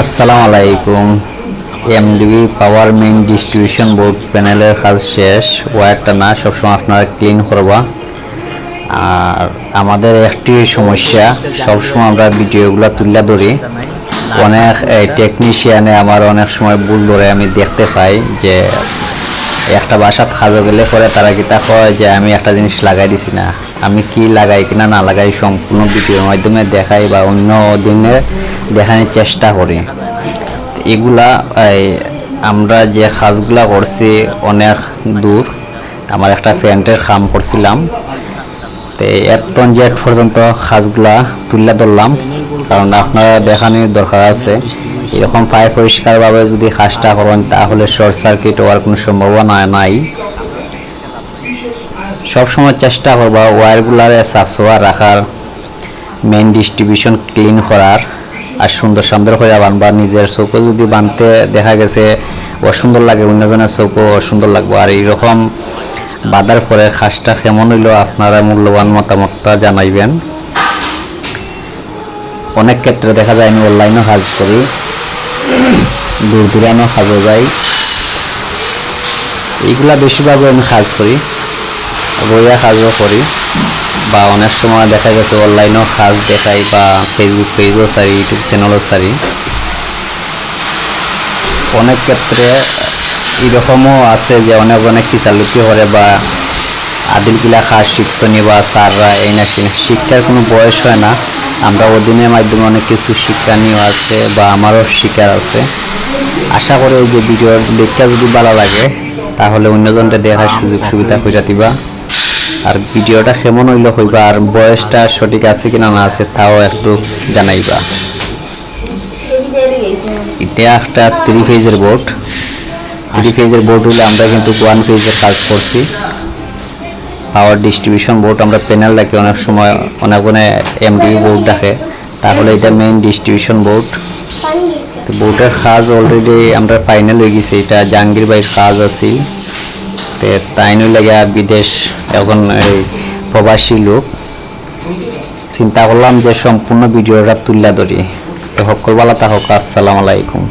আসসালামু আলাইকুম MDB power main distribution board প্যানেলের কাজ শেষ। ওয়্যারটা না, সবসময় আপনারা ক্লিন করবা। আর আমাদের একটি সমস্যা, সবসময় আমরা ভিডিওগুলো তুলে ধরি। অনেক টেকনিশিয়ানে আমার অনেক সময় ভুল ধরে আমি দেখতে পাই যে একটা বাসাত খাজো গেলে পরে তারা কিতা কয় যে, আমি একটা জিনিস লাগাই দিছি না। আমি কি লাগাই কিনা না লাগাই সম্পূর্ণ ভিডিওর মাধ্যমে দেখাই বা অন্য দিনে দেখানোর চেষ্টা করি। এগুলা আমরা যে কাজগুলা করছি অনেক দূর। আমার একটা প্যান্টের খাম করছিলাম। তো এত জেট পর্যন্ত কাজগুলা তুলে ধরলাম, কারণ আপনারা দেখানোর দরকার আছে। এরকম পায়ে পরিষ্কারভাবে যদি কাজটা করেন, তাহলে শর্ট সার্কিট হওয়ার কোনো সম্ভাবনা নাই। সবসময় চেষ্টা করবা ওয়্যারগুলারে সাফসোয়া রাখার মেইন ডিস্ট্রিবিউশন ক্লিন করার। আর সুন্দর সুন্দর করে বানবা নিজের চোখও যদি বানতে দেখা গেছে অসুন্দর লাগে, অন্যজনের চোখও অসুন্দর লাগবে। আর এইরকম বাঁধার পরে খাসটা কেমন হইল আপনারা মূল্যবান মতামতটা জানাইবেন। অনেক ক্ষেত্রে দেখা যায় আমি অনলাইনও কাজ করি। দূর দূরানো কাজও যাই। এইগুলা বেশিরভাগ আমি কাজ করি। বইয়া কাজও করি। বা অনেক সময় দেখা গেছে অনলাইনেও কাজ দেখাই বা ফেসবুক পেজও সারি ইউটিউব চ্যানেলও সারি। অনেক ক্ষেত্রে এরকমও আছে যে অনেক অনেক কিসালুকি করে বা আদিলগুলা কাজ শিখছনি বা স্যাররা এই না। শিক্ষার কোনো বয়স হয় না। আমরা অধীনের মাধ্যমে অনেক কিছু শিক্ষা নিয়েও আছে বা আমারও শিকার আছে। আশা করি যে ভিডিও দেখতে যদি ভালো লাগে, তাহলে অন্যজনটা দেখার সুযোগ সুবিধা করে দিবা। আর ভিডিওটা কেমন হইল হইবা আর বয়সটা সঠিক আছে কিনা না আছে তাও একটু জানাইবা। এটা একটা থ্রি ফেজের বোর্ড থ্রি ফেজের বোর্ড হলে আমরা কিন্তু ওয়ান ফেজের কাজ করছি। পাওয়ার ডিস্ট্রিবিউশন বোর্ড আমরা প্যানেল রাখি অনেক সময় অনেক অনেক এমডিবি বোর্ড রাখে তাহলে এটা মেইন ডিস্ট্রিবিউশন বোর্ড তো বোর্ডের কাজ অলরেডি আমরা ফাইনাল হয়ে গেছি, এটা জাহাঙ্গীর ভাইয়ের কাজ আছে। তে তাইনু লাগে বিদেশ এখন এই প্রবাসী লোক চিন্তা করলাম যে সম্পূর্ণ ভিডিওটা তুলে ধরি। সকল বেলা থাকুক, আসসালামু আলাইকুম।